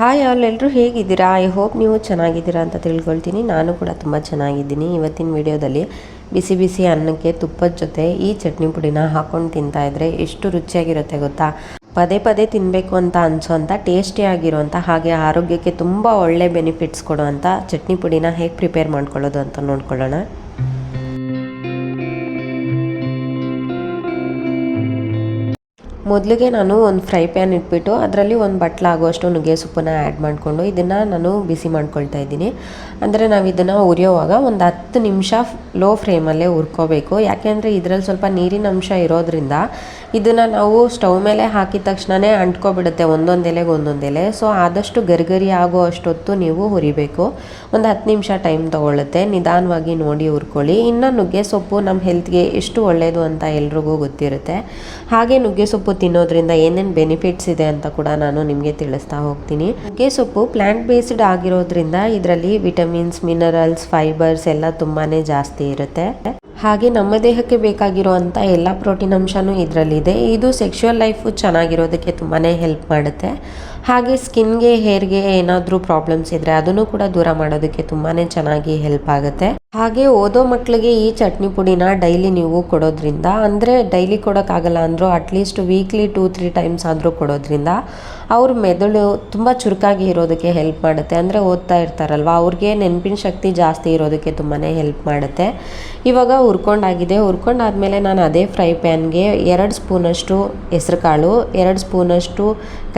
Hi all ಎಲ್ಲರೂ ಹೇಗಿದ್ದೀರಾ? I hope ನೀವು ಚೆನ್ನಾಗಿದ್ದೀರಾ ಅಂತ ತಿಳ್ಕೊಳ್ತೀನಿ. ನಾನು ಕೂಡ ತುಂಬ ಚೆನ್ನಾಗಿದ್ದೀನಿ. ಇವತ್ತಿನ ವಿಡಿಯೋದಲ್ಲಿ ಬಿಸಿ ಬಿಸಿ ಅನ್ನಕ್ಕೆ ತುಪ್ಪದ ಜೊತೆ ಈ ಚಟ್ನಿ ಪುಡಿನ ಹಾಕೊಂಡು ತಿಂತಾ ಇದ್ರೆ ಎಷ್ಟು ರುಚಿಯಾಗಿರುತ್ತೆ ಗೊತ್ತಾ? ಪದೇ ಪದೇ ತಿನ್ನಬೇಕು ಅಂತ ಅನಿಸೋಂಥ ಟೇಸ್ಟಿಯಾಗಿರುವಂಥ ಹಾಗೆ ಆರೋಗ್ಯಕ್ಕೆ ತುಂಬ ಒಳ್ಳೆ ಬೆನಿಫಿಟ್ಸ್ ಕೊಡುವಂಥ ಚಟ್ನಿ ಪುಡಿನ ಹೇಗೆ ಪ್ರಿಪೇರ್ ಮಾಡ್ಕೊಳ್ಳೋದು ಅಂತ ನೋಡ್ಕೊಳ್ಳೋಣ. ಮೊದಲಿಗೆ ನಾನು ಒಂದು ಫ್ರೈ ಪ್ಯಾನ್ ಇಟ್ಬಿಟ್ಟು ಅದರಲ್ಲಿ ಒಂದು ಬಟ್ಲ ಆಗುವಷ್ಟು ನುಗ್ಗೆ ಸೊಪ್ಪನ್ನು ಆ್ಯಡ್ ಮಾಡಿಕೊಂಡು ಇದನ್ನು ನಾನು ಬಿಸಿ ಮಾಡ್ಕೊಳ್ತಾ ಇದ್ದೀನಿ. ಅಂದರೆ ನಾವು ಇದನ್ನು ಉರಿಯೋವಾಗ ಒಂದು ಹತ್ತು ನಿಮಿಷ ಲೋ ಫ್ಲೇಮಲ್ಲೇ ಹುರ್ಕೋಬೇಕು. ಯಾಕೆಂದರೆ ಇದರಲ್ಲಿ ಸ್ವಲ್ಪ ನೀರಿನ ಅಂಶ ಇರೋದ್ರಿಂದ ಇದನ್ನು ನಾವು ಸ್ಟವ್ ಮೇಲೆ ಹಾಕಿದ ತಕ್ಷಣವೇ ಅಂಟ್ಕೊಬಿಡುತ್ತೆ ಒಂದೊಂದು ಎಲೆಗೆ ಒಂದೊಂದು ಸೊ ಆದಷ್ಟು ಗರಿಗರಿ ಆಗೋ ಅಷ್ಟೊತ್ತು ನೀವು ಹುರಿಬೇಕು. ಒಂದು ಹತ್ತು ನಿಮಿಷ ಟೈಮ್ ತೊಗೊಳುತ್ತೆ ನಿಧಾನವಾಗಿ ನೋಡಿ ಹುರ್ಕೊಳ್ಳಿ. ಇನ್ನು ನುಗ್ಗೆ ಸೊಪ್ಪು ನಮ್ಮ ಹೆಲ್ತ್ಗೆ ಎಷ್ಟು ಒಳ್ಳೆಯದು ಅಂತ ಎಲ್ರಿಗೂ ಗೊತ್ತಿರುತ್ತೆ. ಹಾಗೆ ನುಗ್ಗೆ ಸೊಪ್ಪು ತಿನ್ನೋದ್ರಿಂದ ಏನೇನು ಬೆನಿಫಿಟ್ಸ್ ಇದೆ ಅಂತ ಕೂಡ ನಾನು ನಿಮಗೆ ತಿಳಿಸ್ತಾ ಹೋಗ್ತೀನಿ. ನುಗ್ಗೆ ಸೊಪ್ಪು ಪ್ಲಾಂಟ್ ಬೇಸ್ಡ್ ಆಗಿರೋದ್ರಿಂದ ಇದರಲ್ಲಿ ವಿಟಮಿನ್ಸ್ ಮಿನರಲ್ಸ್ ಫೈಬರ್ಸ್ ಎಲ್ಲ ತುಂಬಾ ಜಾಸ್ತಿ ಇರುತ್ತೆ. ಹಾಗೆ ನಮ್ಮ ದೇಹಕ್ಕೆ ಬೇಕಾಗಿರುವಂಥ ಎಲ್ಲ ಪ್ರೋಟೀನ್ ಅಂಶನೂ ಇದರಲ್ಲಿದೆ. ಇದು ಸೆಕ್ಷುವಲ್ ಲೈಫು ಚೆನ್ನಾಗಿರೋದಕ್ಕೆ ತುಂಬಾ ಹೆಲ್ಪ್ ಮಾಡುತ್ತೆ. ಹಾಗೆ ಸ್ಕಿನ್ಗೆ, ಹೇರ್ಗೆ ಏನಾದರೂ ಪ್ರಾಬ್ಲಮ್ಸ್ ಇದ್ದರೆ ಅದನ್ನು ಕೂಡ ದೂರ ಮಾಡೋದಕ್ಕೆ ತುಂಬಾ ಚೆನ್ನಾಗಿ ಹೆಲ್ಪ್ ಆಗುತ್ತೆ. ಹಾಗೆ ಓದೋ ಮಕ್ಕಳಿಗೆ ಈ ಚಟ್ನಿ ಪುಡಿನ ಡೈಲಿ ನೀವು ಕೊಡೋದ್ರಿಂದ, ಅಂದರೆ ಡೈಲಿ ಕೊಡೋಕ್ಕಾಗಲ್ಲ ಅಂದರೂ at least weekly two three times ಆದರೂ ಕೊಡೋದ್ರಿಂದ ಅವ್ರ ಮೆದುಳು ತುಂಬ ಚುರುಕಾಗಿ ಇರೋದಕ್ಕೆ ಹೆಲ್ಪ್ ಮಾಡುತ್ತೆ. ಅಂದರೆ ಓದ್ತಾ ಇರ್ತಾರಲ್ವ, ಅವ್ರಿಗೆ ನೆನಪಿನ ಶಕ್ತಿ ಜಾಸ್ತಿ ಇರೋದಕ್ಕೆ ತುಂಬಾ ಹೆಲ್ಪ್ ಮಾಡುತ್ತೆ. ಇವಾಗ ಹುರ್ಕೊಂಡಾಗಿದೆ. ಹುರ್ಕೊಂಡಾದಮೇಲೆ ನಾನು ಅದೇ ಫ್ರೈ ಪ್ಯಾನ್ಗೆ ಎರಡು ಸ್ಪೂನಷ್ಟು ಹೆಸರುಕಾಳು, ಎರಡು ಸ್ಪೂನಷ್ಟು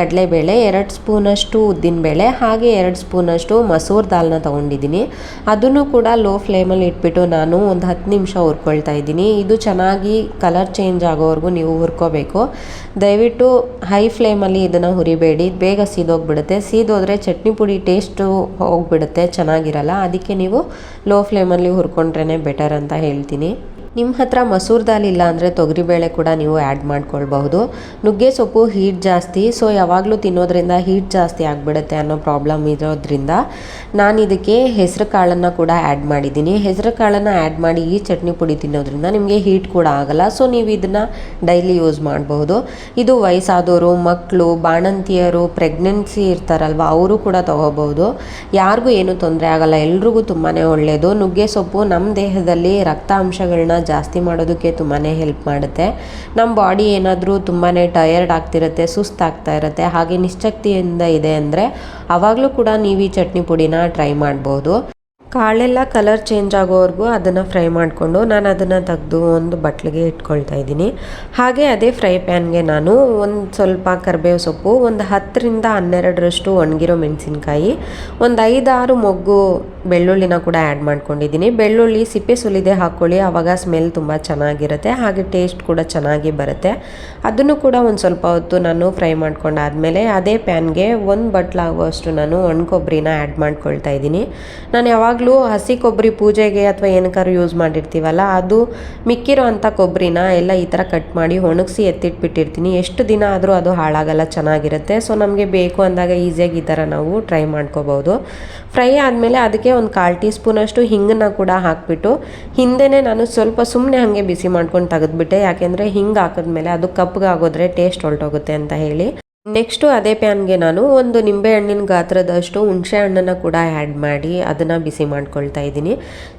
ಕಡಲೆಬೇಳೆ ಎರಡು ಸ್ಪೂನಷ್ಟು ಉದ್ದಿನಬೇಳೆ ಹಾಗೆ ಎರಡು ಸ್ಪೂನಷ್ಟು ಮಸೂರ್ ದಾಲ್ನ ತೊಗೊಂಡಿದ್ದೀನಿ. ಅದನ್ನು ಕೂಡ ಲೋ ಫ್ಲೇಮಲ್ಲಿ ಇಟ್ಬಿಟ್ಟು ನಾನು ಒಂದು ಹತ್ತು ನಿಮಿಷ ಹುರ್ಕೊಳ್ತಾ ಇದ್ದೀನಿ. ಇದು ಚೆನ್ನಾಗಿ ಕಲರ್ ಚೇಂಜ್ ಆಗೋವರೆಗೂ ನೀವು ಹುರ್ಕೋಬೇಕು. ದಯವಿಟ್ಟು ಹೈ ಫ್ಲೇಮಲ್ಲಿ ಇದನ್ನು ಹುರಿಬೇಡಿ. ಬೇಗ ಸೀದೋಗ್ಬಿಡುತ್ತೆ. ಸೀದೋದ್ರೆ ಚಟ್ನಿ ಪುಡಿ ಟೇಸ್ಟು ಹೋಗ್ಬಿಡುತ್ತೆ, ಚೆನ್ನಾಗಿರಲ್ಲ. ಅದಕ್ಕೆ ನೀವು ಲೋ ಫ್ಲೇಮಲ್ಲಿ ಹುರ್ಕೊಂಡ್ರೇ ಬೆಟರ್ ಅಂತ ಹೇಳ್ತೀನಿ. ನಿಮ್ಮ ಹತ್ರ ಮಸೂರ್ ದಾಲ್ ಇಲ್ಲ ಅಂದರೆ ತೊಗರಿಬೇಳೆ ಕೂಡ ನೀವು ಆ್ಯಡ್ ಮಾಡ್ಕೊಳ್ಬಹುದು. ನುಗ್ಗೆ ಸೊಪ್ಪು ಹೀಟ್ ಜಾಸ್ತಿ ಸೊ ಯಾವಾಗಲೂ ತಿನ್ನೋದ್ರಿಂದ ಹೀಟ್ ಜಾಸ್ತಿ ಆಗಿಬಿಡುತ್ತೆ ಅನ್ನೋ ಪ್ರಾಬ್ಲಮ್ ಇರೋದ್ರಿಂದ ನಾನು ಇದಕ್ಕೆ ಹೆಸರು ಕಾಳನ್ನು ಕೂಡ ಆ್ಯಡ್ ಮಾಡಿದ್ದೀನಿ. ಹೆಸರು ಕಾಳನ್ನು ಆ್ಯಡ್ ಮಾಡಿ ಈ ಚಟ್ನಿ ಪುಡಿ ತಿನ್ನೋದ್ರಿಂದ ನಿಮಗೆ ಹೀಟ್ ಕೂಡ ಆಗಲ್ಲ ಸೊ ನೀವು ಇದನ್ನು ಡೈಲಿ ಯೂಸ್ ಮಾಡಬಹುದು. ಇದು ವಯಸ್ಸಾದವರು ಮಕ್ಕಳು ಬಾಣಂತಿಯರು ಪ್ರೆಗ್ನೆನ್ಸಿ ಇರ್ತಾರಲ್ವ, ಅವರು ಕೂಡ ತಗೋಬಹುದು. ಯಾರಿಗೂ ಏನು ತೊಂದರೆ ಆಗಲ್ಲ, ಎಲ್ರಿಗೂ ತುಂಬಾ ಒಳ್ಳೆಯದು ನುಗ್ಗೆ ಸೊಪ್ಪು ನಮ್ಮ ದೇಹದಲ್ಲಿ ರಕ್ತಾಂಶಗಳನ್ನ ಜಾಸ್ತಿ ಮಾಡೋದಕ್ಕೆ ತುಂಬಾ ಹೆಲ್ಪ್ ಮಾಡುತ್ತೆ. ನಮ್ಮ ಬಾಡಿ ಏನಾದರೂ ತುಂಬಾ ಟಯರ್ಡ್ ಆಗ್ತಿರುತ್ತೆ, ಸುಸ್ತಾಗ್ತಾ ಇರುತ್ತೆ, ಹಾಗೆ ನಿಶ್ಚಕ್ತಿಯಿಂದ ಇದೆ ಅಂದರೆ ಆವಾಗಲೂ ಕೂಡ ನೀವು ಈ ಚಟ್ನಿ ಪುಡಿನ ಟ್ರೈ ಮಾಡ್ಬೋದು. ಕಾಳೆಲ್ಲ ಕಲರ್ ಚೇಂಜ್ ಆಗೋವರೆಗೂ ಅದನ್ನು ಫ್ರೈ ಮಾಡಿಕೊಂಡು ನಾನು ಅದನ್ನು ತೆಗೆದು ಒಂದು ಬಟ್ಲಿಗೆ ಇಟ್ಕೊಳ್ತಾ ಇದ್ದೀನಿ. ಹಾಗೆ ಅದೇ ಫ್ರೈ ಪ್ಯಾನ್ಗೆ ನಾನು ಒಂದು ಸ್ವಲ್ಪ ಕರಿಬೇವು ಸೊಪ್ಪು, ಒಂದು ಹತ್ತರಿಂದ ಹನ್ನೆರಡರಷ್ಟು ಒಣಗಿರೋ ಮೆಣಸಿನ್ಕಾಯಿ, ಒಂದು ಐದಾರು ಮೊಗ್ಗು ಬೆಳ್ಳುಳ್ಳಿನ ಕೂಡ ಆ್ಯಡ್ ಮಾಡ್ಕೊಂಡಿದ್ದೀನಿ. ಬೆಳ್ಳುಳ್ಳಿ ಸಿಪ್ಪೆ ಸುಲಿದೆ ಹಾಕ್ಕೊಳ್ಳಿ ಆವಾಗ ಸ್ಮೆಲ್ ತುಂಬ ಚೆನ್ನಾಗಿರುತ್ತೆ. ಹಾಗೆ ಟೇಸ್ಟ್ ಕೂಡ ಚೆನ್ನಾಗಿ ಬರುತ್ತೆ. ಅದನ್ನು ಕೂಡ ಒಂದು ಸ್ವಲ್ಪ ಹೊತ್ತು ನಾನು ಫ್ರೈ ಮಾಡ್ಕೊಂಡಾದಮೇಲೆ ಅದೇ ಪ್ಯಾನ್ಗೆ ಒಂದು ಬಟ್ಲಾಗುವಷ್ಟು ನಾನು ಒಣ ಕೊಬ್ಬರಿನ ಆ್ಯಡ್ ಮಾಡ್ಕೊಳ್ತಾ ಇದ್ದೀನಿ. ನಾನು ಯಾವಾಗಲೂ ಹಸಿ ಕೊಬ್ಬರಿ ಪೂಜೆಗೆ ಅಥವಾ ಏನಕ್ಕಾದ್ರು ಯೂಸ್ ಮಾಡಿರ್ತೀವಲ್ಲ, ಅದು ಮಿಕ್ಕಿರೋ ಅಂಥ ಕೊಬ್ಬರಿನ ಎಲ್ಲ ಈ ಥರ ಕಟ್ ಮಾಡಿ ಒಣಗಿಸಿ ಎತ್ತಿಟ್ಬಿಟ್ಟಿರ್ತೀನಿ. ಎಷ್ಟು ದಿನ ಆದರೂ ಅದು ಹಾಳಾಗಲ್ಲ, ಚೆನ್ನಾಗಿರುತ್ತೆ. ಸೊ ನಮಗೆ ಬೇಕು ಅಂದಾಗ ಈಸಿಯಾಗಿ ಈ ಥರ ನಾವು ಟ್ರೈ ಮಾಡ್ಕೋಬೋದು. ಫ್ರೈ ಆದಮೇಲೆ ಅದಕ್ಕೆ ಒಂದು ಕಾಲು ಟೀ ಸ್ಪೂನಷ್ಟು ಹಿಂಗನ್ನ ಕೂಡ ಹಾಕಿಬಿಟ್ಟು, ಹಿಂದೆನೆ ನಾನು ಸ್ವಲ್ಪ ಸುಮ್ಮನೆ ಹಾಗೆ ಬಿಸಿ ಮಾಡ್ಕೊಂಡು ತೆಗೆದ್ಬಿಟ್ಟೆ. ಯಾಕೆಂದರೆ ಹಿಂಗೆ ಹಾಕಿದ್ಮೇಲೆ ಅದು ಕಪ್ಪಗಾಗೋದ್ರೆ ಟೇಸ್ಟ್ ಹೊರಟೋಗುತ್ತೆ ಅಂತ ಹೇಳಿ. ನೆಕ್ಸ್ಟು ಅದೇ ಪ್ಯಾನ್ಗೆ ನಾನು ಒಂದು ನಿಂಬೆ ಹಣ್ಣಿನ ಗಾತ್ರದಷ್ಟು ಹುಣಸೆ ಹಣ್ಣನ್ನು ಕೂಡ ಆ್ಯಡ್ ಮಾಡಿ ಅದನ್ನು ಬಿಸಿ ಮಾಡ್ಕೊಳ್ತಾ ಇದ್ದೀನಿ.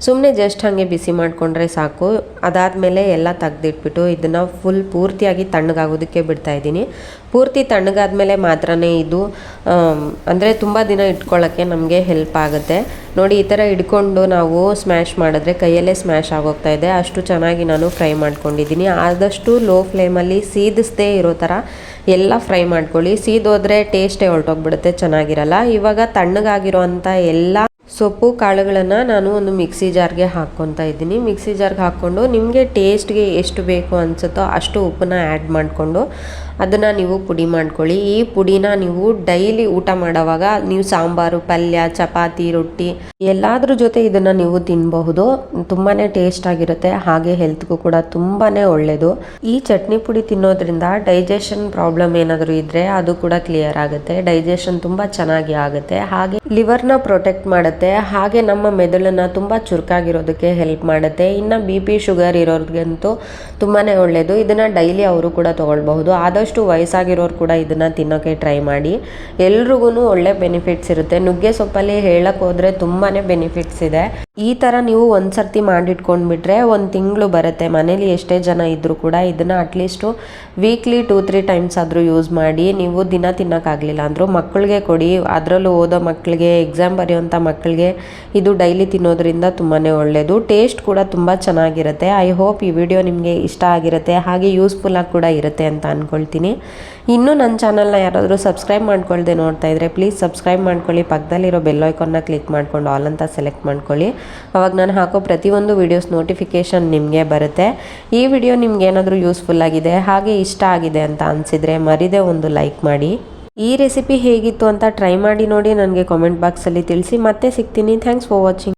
ಸುಮ್ಮನೆ ಜಸ್ಟ್ ಹಾಗೆ ಬಿಸಿ ಮಾಡಿಕೊಂಡ್ರೆ ಸಾಕು. ಅದಾದಮೇಲೆ ಎಲ್ಲ ತೆಗ್ದಿಟ್ಬಿಟ್ಟು ಇದನ್ನು ಫುಲ್ ಪೂರ್ತಿಯಾಗಿ ತಣ್ಣಗಾಗೋದಕ್ಕೆ ಬಿಡ್ತಾ ಇದ್ದೀನಿ. ಪೂರ್ತಿ ತಣ್ಣಗಾದ್ಮೇಲೆ ಮಾತ್ರನೇ ಇದು ಅಂದರೆ ತುಂಬ ದಿನ ಇಟ್ಕೊಳ್ಳೋಕ್ಕೆ ನಮಗೆ ಹೆಲ್ಪ್ ಆಗುತ್ತೆ. ನೋಡಿ, ಈ ಥರ ಹಿಡ್ಕೊಂಡು ನಾವು ಸ್ಮ್ಯಾಶ್ ಮಾಡಿದ್ರೆ ಕೈಯಲ್ಲೇ ಸ್ಮ್ಯಾಶ್ ಆಗೋಗ್ತಾ ಇದೆ. ಅಷ್ಟು ಚೆನ್ನಾಗಿ ನಾನು ಫ್ರೈ ಮಾಡ್ಕೊಂಡಿದ್ದೀನಿ. ಆದಷ್ಟು ಲೋ ಫ್ಲೇಮಲ್ಲಿ ಸೀದಿಸದೇ ಇರೋ ಥರ ಎಲ್ಲ ಫ್ರೈ ಮಾಡ್ಕೊಳ್ಳಿ. ಸೀದೋದ್ರೆ ಟೇಸ್ಟೇ ಹೊರಟೋಗ್ಬಿಡುತ್ತೆ, ಚೆನ್ನಾಗಿರಲ್ಲ. ಇವಾಗ ತಣ್ಣಗಾಗಿರೋ ಅಂಥ ಎಲ್ಲ ಸೊಪ್ಪು, ಕಾಳುಗಳನ್ನು ನಾನು ಒಂದು ಮಿಕ್ಸಿ ಜಾರ್ಗೆ ಹಾಕ್ಕೊತಾ ಇದ್ದೀನಿ. ಮಿಕ್ಸಿ ಜಾರ್ಗೆ ಹಾಕ್ಕೊಂಡು ನಿಮಗೆ ಟೇಸ್ಟ್ಗೆ ಎಷ್ಟು ಬೇಕು ಅನಿಸುತ್ತೋ ಅಷ್ಟು ಉಪ್ಪನ್ನ ಆ್ಯಡ್ ಮಾಡಿಕೊಂಡು ಅದನ್ನು ನೀವು ಪುಡಿ ಮಾಡ್ಕೊಳ್ಳಿ. ಈ ಪುಡಿನ ನೀವು ಡೈಲಿ ಊಟ ಮಾಡೋವಾಗ ನೀವು ಸಾಂಬಾರು, ಪಲ್ಯ, ಚಪಾತಿ, ರೊಟ್ಟಿ ಎಲ್ಲಾದ್ರ ಜೊತೆ ಇದನ್ನು ನೀವು ತಿನ್ನಬಹುದು ತುಂಬಾ ಟೇಸ್ಟ್ ಆಗಿರುತ್ತೆ. ಹಾಗೆ ಹೆಲ್ತ್ಗೂ ಕೂಡ ತುಂಬಾ ಒಳ್ಳೆಯದು ಈ ಚಟ್ನಿ ಪುಡಿ ತಿನ್ನೋದ್ರಿಂದ ಡೈಜೆಷನ್ ಪ್ರಾಬ್ಲಮ್ ಏನಾದರೂ ಇದ್ದರೆ ಅದು ಕೂಡ ಕ್ಲಿಯರ್ ಆಗುತ್ತೆ. ಡೈಜೆಷನ್ ತುಂಬ ಚೆನ್ನಾಗಿ ಆಗುತ್ತೆ. ಹಾಗೆ ಲಿವರ್ನ ಪ್ರೊಟೆಕ್ಟ್ ಮಾಡುತ್ತೆ. ಹಾಗೆ ನಮ್ಮ ಮೆದುಳನ್ನ ತುಂಬ ಚುರುಕಾಗಿರೋದಕ್ಕೆ ಹೆಲ್ಪ್ ಮಾಡುತ್ತೆ. ಇನ್ನು ಬಿ ಪಿ ಶುಗರ್ ಇರೋರಿಗಂತೂ ತುಂಬಾ ಒಳ್ಳೆಯದು ಇದನ್ನು ಡೈಲಿ ಅವರು ಕೂಡ ತೊಗೊಳ್ಬಹುದು. ಆದಷ್ಟು ಆದಷ್ಟು ವಯಸ್ಸಾಗಿರೋರು ಕೂಡ ಇದನ್ನು ತಿನ್ನೋಕ್ಕೆ ಟ್ರೈ ಮಾಡಿ. ಎಲ್ರಿಗೂ ಒಳ್ಳೆ ಬೆನಿಫಿಟ್ಸ್ ಇರುತ್ತೆ. ನುಗ್ಗೆ ಸೊಪ್ಪಲ್ಲಿ ಹೇಳಕ್ಕೆ ಹೋದರೆ ತುಂಬಾ ಬೆನಿಫಿಟ್ಸ್ ಇದೆ. ಈ ಥರ ನೀವು ಒಂದು ಸರ್ತಿ ಮಾಡಿಟ್ಕೊಂಡ್ಬಿಟ್ರೆ ಒಂದು ತಿಂಗಳು ಬರುತ್ತೆ. ಮನೇಲಿ ಎಷ್ಟೇ ಜನ ಇದ್ದರೂ ಕೂಡ ಇದನ್ನು at least weekly two three times ಆದರೂ ಯೂಸ್ ಮಾಡಿ. ನೀವು ದಿನ ತಿನ್ನೋಕ್ಕಾಗಲಿಲ್ಲ ಅಂದರೂ ಮಕ್ಕಳಿಗೆ ಕೊಡಿ. ಅದರಲ್ಲೂ ಓದೋ ಮಕ್ಕಳಿಗೆ ಎಕ್ಸಾಮ್ ಬರೆಯೋಂಥ ಮಕ್ಕಳಿಗೆ ಇದು ಡೈಲಿ ತಿನ್ನೋದ್ರಿಂದ ತುಂಬಾ ಒಳ್ಳೆಯದು ಟೇಸ್ಟ್ ಕೂಡ ತುಂಬ ಚೆನ್ನಾಗಿರುತ್ತೆ. ಐ ಹೋಪ್ ಈ ವಿಡಿಯೋ ನಿಮಗೆ ಇಷ್ಟ ಆಗಿರುತ್ತೆ. ಹಾಗೆ ಯೂಸ್ಫುಲ್ಲಾಗಿ ಕೂಡ ಇರುತ್ತೆ ಅಂತ ಅಂದ್ಕೊಳ್ತೀನಿ ಇನ್ನೂ ನನ್ನ ಚಾನಲ್ನ ಯಾರಾದರೂ ಸಬ್ಸ್ಕ್ರೈಬ್ ಮಾಡ್ಕೊಳ್ದೆ ನೋಡ್ತಾ ಇದ್ದರೆ ಪ್ಲೀಸ್ ಸಬ್ಸ್ಕ್ರೈಬ್ ಮಾಡ್ಕೊಳ್ಳಿ. ಪಕ್ಕದಲ್ಲಿರೋ ಬೆಲ್ ಐಕಾನ್ನ ಕ್ಲಿಕ್ ಮಾಡ್ಕೊಂಡು ಆಲ್ ಅಂತ ಸೆಲೆಕ್ಟ್ ಮಾಡ್ಕೊಳ್ಳಿ. ಅವಾಗ ನಾನು ಹಾಕೋ ಪ್ರತಿಯೊಂದು ವೀಡಿಯೋಸ್ ನೋಟಿಫಿಕೇಷನ್ ನಿಮಗೆ ಬರುತ್ತೆ. ಈ ವಿಡಿಯೋ ನಿಮ್ಗೆ ಏನಾದರೂ ಯೂಸ್ಫುಲ್ ಆಗಿದೆ, ಹಾಗೆ ಇಷ್ಟ ಆಗಿದೆ ಅಂತ ಅನಿಸಿದರೆ ಮರಿದೇ ಒಂದು ಲೈಕ್ ಮಾಡಿ. ಈ ರೆಸಿಪಿ ಹೇಗಿತ್ತು ಅಂತ ಟ್ರೈ ಮಾಡಿ ನೋಡಿ. ನನಗೆ ಕಾಮೆಂಟ್ ಬಾಕ್ಸಲ್ಲಿ ತಿಳಿಸಿ. ಮತ್ತೆ ಸಿಗ್ತೀನಿ. Thanks for watching